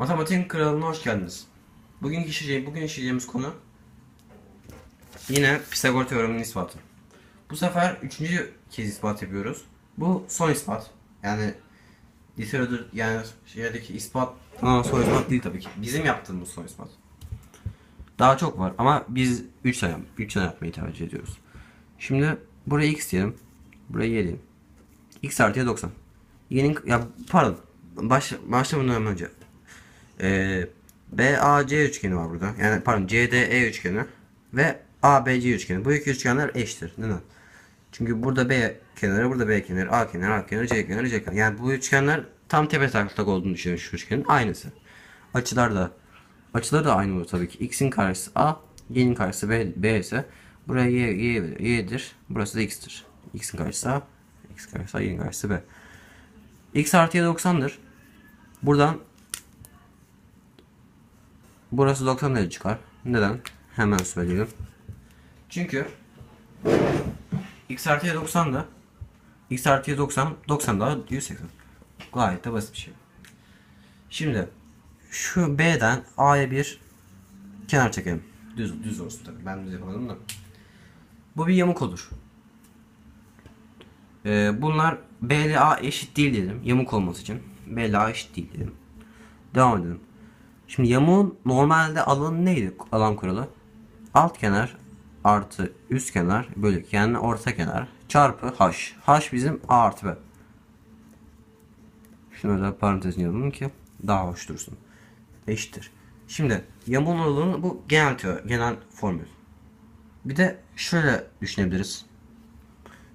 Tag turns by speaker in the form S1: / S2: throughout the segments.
S1: Matematiğin kralına hoş geldiniz. Bugün işleyeceğimiz, bugün işleyeceğimiz konu yine Pisagor teoreminin ispatı. Bu sefer üçüncü kez ispat yapıyoruz. Bu son ispat. Yani literatür yani şeydeki ispat Aa, son ispat değil tabii ki. Bizim yaptığımız son ispat. Daha çok var ama biz 3 tane 3 tane yapmayı tercih ediyoruz. Şimdi buraya x diyelim. Buraya y diyelim. x artıya 90. Y'nin ya pardon. Baş, başlamadan önce. Ee, BAC üçgeni var burada. Yani pardon CDE üçgeni ve ABC üçgeni. Bu iki üçgenler eşittir. Neden? Çünkü burada B kenarı, burada B kenarı, A kenarı, A kenarı, C kenarı, C kenarı. Yani bu üçgenler tam tepe taklak olduğunu düşünün şu üçgenin. Aynısı. Açılar da açıları da aynı olur tabii ki. X'in karşısı A, Y'nin karşısı B, B ise buraya Y, Y, Y'dir. Burası da X'tir. X'in karşısı A, X karşısı A, Y'nin karşısı B. X artıya 90'dır. Buradan burası 90 derece çıkar. Neden? Hemen söyleyelim. Çünkü x artıya 90 da x artıya 90 90 daha 180. Gayet de basit bir şey. Şimdi şu B'den A'ya bir kenar çekelim. Düz düz olsun tabii. Ben düz yapamadım da. Bu bir yamuk olur. Ee, bunlar B ile A eşit değil dedim. Yamuk olması için. B ile A eşit değil dedim. Devam edelim. Şimdi yamuğun normalde alanı neydi? Alan kuralı. Alt kenar artı üst kenar bölü yani orta kenar çarpı h. h bizim a artı b. Şunu da parantezine yazalım ki daha hoş dursun. Eşittir. Şimdi yamuğun alanı bu genel teori, genel formül. Bir de şöyle düşünebiliriz.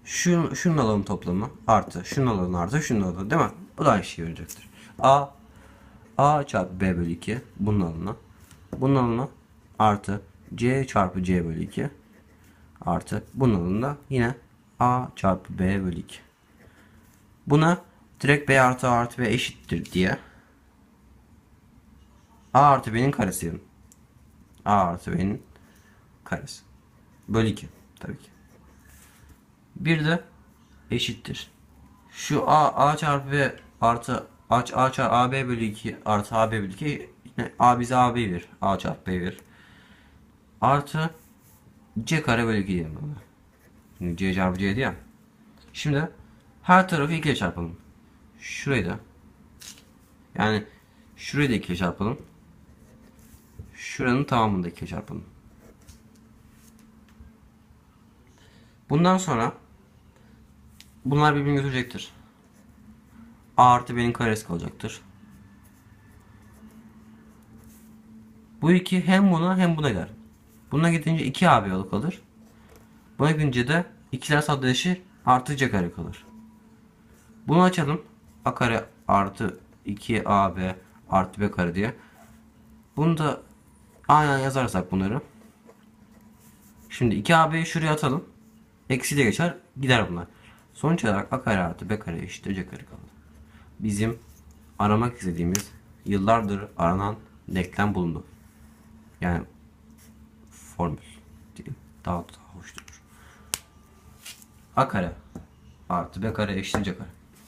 S1: Şun, şunun alanı toplamı artı şunun alanı artı şunun alanı değil mi? Bu da aynı şeyi verecektir. A A çarpı B bölü 2 bunun alanı. Bunun alanı artı C çarpı C bölü 2 artı bunun alanı da yine A çarpı B bölü 2. Buna direkt B artı A artı B eşittir diye A artı B'nin karesi. A artı B'nin karesi. Bölü 2 tabii ki. Bir de eşittir. Şu A, A çarpı B artı A, A çarpı AB bölü 2 artı AB bölü 2 yine A bize AB verir. A çarpı B verir. Artı C kare bölü 2 diyelim buna. C çarpı C diye. Şimdi her tarafı 2 ile çarpalım. Şurayı da. Yani şurayı da 2 ile çarpalım. Şuranın tamamını da 2 ile çarpalım. Bundan sonra bunlar birbirini götürecektir. A artı B'nin karesi kalacaktır. Bu iki hem buna hem buna gider. Buna gidince 2AB yolu kalır. Buna gidince de ikiler sadeleşir artı C kare kalır. Bunu açalım. A kare artı 2AB artı B kare diye. Bunu da aynen yazarsak bunları. Şimdi 2AB'yi şuraya atalım. Eksi de geçer gider bunlar. Sonuç olarak A kare artı B kare eşittir C kare kalır bizim aramak istediğimiz yıllardır aranan denklem bulundu. Yani formül diyeyim. Daha, daha hoş durur. A kare artı B kare eşittir C kare.